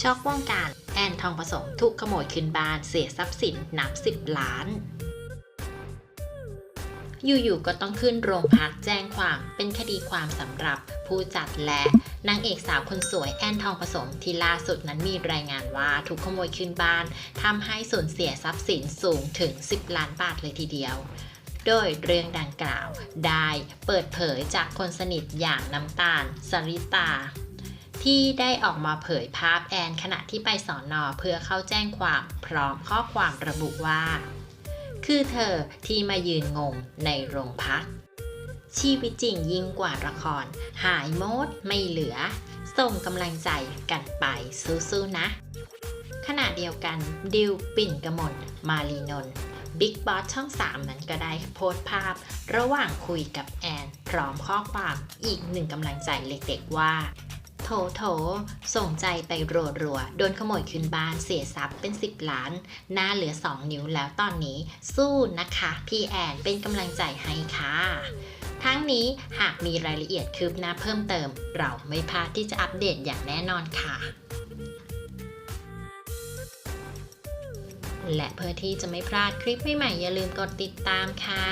ช็อกวงการแอนทองผสมถูกขโมยขึ้นบ้านเสียทรัพย์สินนับสิบล้าน อยู่ๆก็ต้องขึ้นโรงพักแจ้งความเป็นคดีความสำหรับผู้จัดและนางเอกสาวคนสวยแอนทองผสมที่ล่าสุดนั้นมีรายงานว่าถูกขโมยขึ้นบ้านทำให้สูญเสียทรัพย์สินสูงถึง 10 ล้านบาทเลยทีเดียวโดยเรื่องดังกล่าวได้เปิดเผยจากคนสนิทอย่างน้ำตาล สริตา ที่ได้ออกมาเผยภาพแอนขณะที่ไปสอนนอเพื่อเข้าแจ้งความพร้อมข้อความระบุว่า คือเธอที่มายืนงงในโรงพัก ชีวิตจริงยิ่งกว่าละคร หายโมดไม่เหลือ ส่งกำลังใจกันไปสู้ๆนะ ขณะเดียวกันดิวปิ่นกมลมารีนนท์บิ๊กบอสช่อง 3 นั้นก็ได้โพสต์ภาพ ระหว่างคุยกับแอน พร้อมข้อความอีกหนึ่งกำลังใจเล็กๆว่า โถโถ ส่งใจไปรัวๆโดนขโมยขึ้นบ้านเสียทรัพย์เป็น 10 ล้าน หน้าเหลือ 2 นิ้วแล้วตอนนี้สู้นะคะ พี่แอนเป็นกำลังใจให้ค่ะทั้งนี้หากมีรายละเอียดคืบหน้าเพิ่มเติม เราไม่พลาดที่จะอัปเดตอย่างแน่นอนค่ะ และเพื่อที่จะไม่พลาดคลิปใหม่ๆอย่าลืมกดติดตามค่ะ